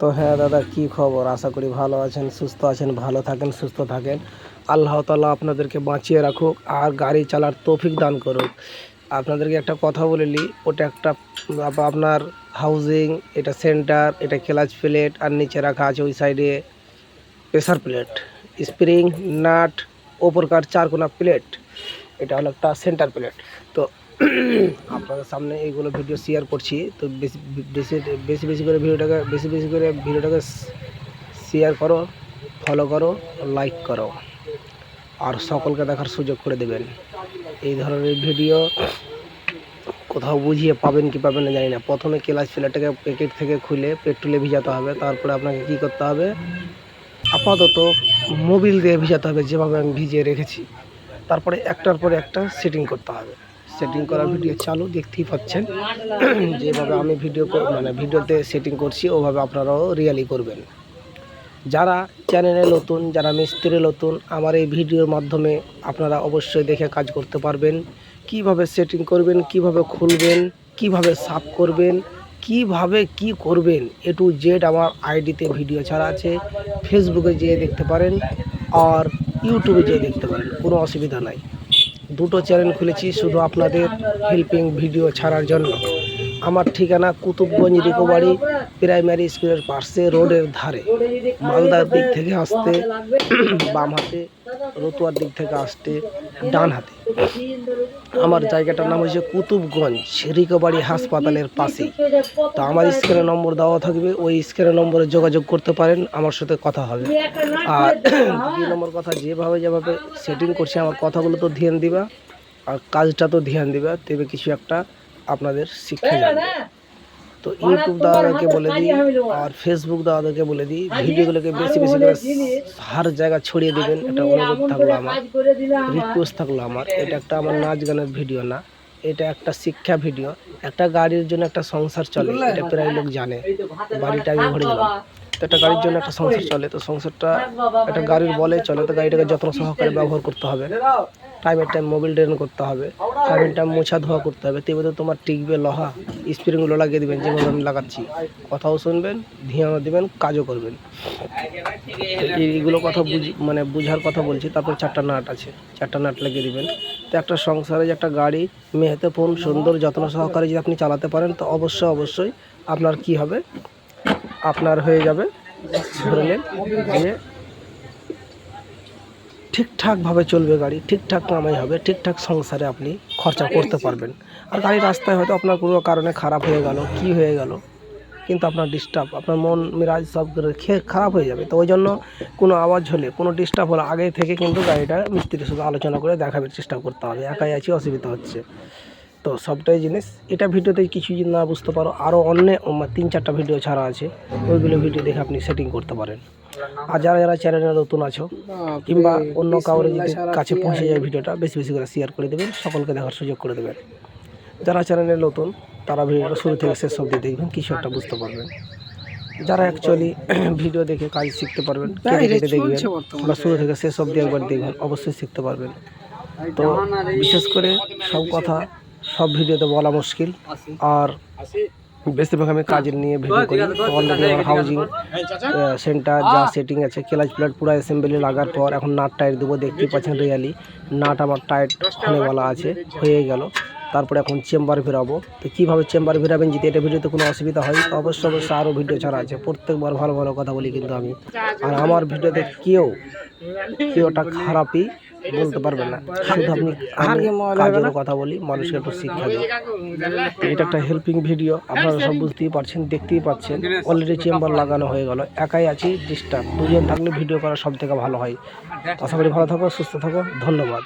তো হ্যাঁ দাদা, কি খবর? আশা করি ভালো আছেন, সুস্থ আছেন, ভালো থাকেন, সুস্থ থাকেন। আল্লাহ তালা আপনাদেরকে বাঁচিয়ে রাখুক আর গাড়ি চালার তৌফিক দান করুক। আপনাদেরকে একটা কথা বলে নিই, ওটা একটা আপনার হাউজিং এটা সেন্টার এটা ক্লাচ প্লেট আর নিচে রাখা আছে ওই সাইডে প্রেসার প্লেট স্প্রিং নাট ওপরকার চারকোনা প্লেট এটা হলো একটা সেন্টার প্লেট তো আপনাদের সামনে এইগুলো ভিডিও শেয়ার করছি। তো বেশি বেশি বেশি বেশি করে ভিডিওটাকে, বেশি বেশি করে ভিডিওটাকে শেয়ার করো ফলো করো লাইক করো। আর সকলকে দেখার সুযোগ করে দেবেন। এই ধরনের ভিডিও কোথাও বুঝিয়ে পাবেন কি পাবেন না জানি না। প্রথমে ক্লাস ফিলারটাকে প্যাকেট থেকে খুলে পেট্রোলে ভিজাতে হবে। তারপরে আপনাকে কি করতে হবে? আপাতত মোবিল দিয়ে ভিজাতে হবে, যেভাবে আমি ভিজিয়ে রেখেছি। তারপরে একটার পরে একটা সেটিং করতে হবে। সেটিং করা ভিডিও চালু দেখতেই পাচ্ছেন। যেভাবে আমি ভিডিও মানে ভিডিওতে সেটিং করছি, ওভাবে আপনারাও রিয়ালি করবেন। যারা চ্যানেলে নতুন, যারা মিস্ত্রি নতুন, আমার এই ভিডিওর মাধ্যমে আপনারা অবশ্যই দেখে কাজ করতে পারবেন। কীভাবে সেটিং করবেন, কীভাবে খুলবেন, কীভাবে সাফ করবেন, কীভাবে কি করবেন এ টু জেড আমার আইডিতে ভিডিও ছাড়া আছে। ফেসবুকে যেয়ে দেখতে পারেন, আর ইউটিউবে যেয়ে দেখতে পারেন, কোনো অসুবিধা নাই। দুটো চ্যানেল খুলেছি শুধু আপনাদের হেল্পিং ভিডিও ছাড়ার জন্য। আমার ঠিকানা কুতুবগঞ্জ রিকোবাড়ি প্রাইমারি স্কুলের পাশে রোডের ধারে। মালদার দিক থেকে আসতে, বাম হাতে, রতুয়ার দিক থেকে আসতে, ডান হাতে। আমার জায়গাটার নাম হয়েছে কুতুবগঞ্জ রিকোবাড়ি হাসপাতালের পাশেই। তো আমার স্ক্রিনে নম্বর দেওয়া থাকবে, ওই স্ক্রিনে নম্বরে যোগাযোগ করতে পারেন, আমার সাথে কথা হবে। আর দুই নম্বর কথা, যেভাবে যেভাবে সেটিং করছি, আমার কথাগুলো তো ধ্যান দিবা, আর কাজটা তো ধ্যান দিবা, তবে কিছু একটা আপনাদের শিক্ষা যাবে তো ইউটিউব দাদাদেরকে বলে দিই, আর ফেসবুক দাদাদেরকে বলে দিই, ভিডিওগুলোকে বেশি বেশি করে হার জায়গা ছড়িয়ে দেবেন, এটা অনুরোধ থাকল আমার। রিকোয়েস্ট থাকল আমার। এটা একটা আমার নাচ গানের ভিডিও না, এটা একটা শিক্ষা ভিডিও। একটা গাড়ির জন্য একটা সংসার চলে, এটা প্রায় লোক জানে। বাড়িটা আমি ভরে গেলাম তো একটা গাড়ির জন্য একটা সংসার চলে, তো সংসারটা একটা গাড়ির বলে চলে, তো গাড়িটাকে যত্ন সহকারে ব্যবহার করতে হবে। টাইমের টাইম মোবিল ড্রেন করতে হবে। টাইম মোছা ধোয়া করতে হবে তবে তো তোমার টিকবে লোহা, স্প্রিংগুলো লাগিয়ে দেবেন, যেভাবে আমি লাগাচ্ছি। কথাও শুনবেন, ধ্যানও দেবেন, কাজও করবেন। এইগুলো কথা মানে বুঝার কথা বলছি, তারপর চারটা নাট আছে, চারটা নাট লাগিয়ে দেবেন। তো একটা সংসারে যে একটা গাড়ি, মেহেতে ফোন সুন্দর, যত্ন সহকারে যদি আপনি চালাতে পারেন, তো অবশ্যই অবশ্যই আপনার কি হবে? আপনার হয়ে যাবে, ধরে নেন যে ঠিকঠাকভাবে চলবে গাড়ি ঠিকঠাক কামাই হবে ঠিকঠাক সংসারে আপনি খরচা করতে পারবেন। আর গাড়ি রাস্তায় হয়তো আপনার কোনো কারণে খারাপ হয়ে গেল কি হয়ে গেল কিন্তু আপনার ডিস্টার্ব আপনার মন মিরাজ সব খেয়ে খারাপ হয়ে যাবে। তো ওই জন্য কোনো আওয়াজ হলে কোনো ডিস্টার্ব হলে আগে থেকে কিন্তু গাড়িটা মিস্ত্রির সঙ্গে আলোচনা করে দেখাবার চেষ্টা করতে হবে। একাই আছি অসুবিধা হচ্ছে। তো সবটাই জিনিস। এটা ভিডিওতে কিছু যদি না বুঝতে পারো আরও অন্য তিন চারটা ভিডিও ছাড়া আছে। ওইগুলো ভিডিও দেখে আপনি সেটিং করতে পারেন। আর যারা যারা চ্যানেলে নতুন আছো কিংবা অন্য কাউরে যদি কাছে পৌঁছে যায় ভিডিওটা বেশি বেশি করে শেয়ার করে দেবেন সকলকে দেখার সুযোগ করে দেবেন। যারা চ্যানেলে নতুন তারা ভিডিওটা শুরু থেকে শেষ অবধি দেখবেন কিছু একটা বুঝতে পারবেন। যারা অ্যাকচুয়ালি ভিডিও দেখে কাজ শিখতে পারবেন কেটে কেটে দেখবেন বা শুরু থেকে শেষ অবধি একবার দেখবেন অবশ্যই শিখতে পারবেন। তো বিশেষ করে সব কথা সব ভিডিওতে বলা মুশকিল। আর বেশিরভাগ আমি কাজের নিয়ে ভিডিও করি। অলরেডি আমার হাউজিং সেন্টার যা সেটিং আছে ক্লাচ প্লেট পুরো অ্যাসেম্বলি লাগার পর এখন নাট টায়ার দেবো দেখতেই পাচ্ছেন রিয়ালি নাট আমার টায়ার হনেওয়ালা আছে হয়ে গেল। তারপরে এখন চেম্বার ফেরাবো। তো কীভাবে চেম্বার ফেরাবেন যদি এটা ভিডিওতে কোনো অসুবিধা হয় তো অবশ্যই অবশ্যই আরও ভিডিও ছাড়া আছে। প্রত্যেকবার ভালো ভালো কথা বলি কিন্তু আমি। আর আমার ভিডিওতে কেউ কেউটা খারাপই বলতে পারবেন না। শুধু আপনি কাজের কথা বলি মানুষকে একটু শিক্ষা দিই এটা একটা হেল্পিং ভিডিও আপনারা সব বুঝতেই পারছেন দেখতেই পাচ্ছেন। অলরেডি চেম্বার লাগানো হয়ে গেল। একাই আছি ডিস্টার্ব দুজন থাকলে ভিডিও করা সব থেকে ভালো হয়। আশা করি ভালো থাকো সুস্থ থাকো ধন্যবাদ।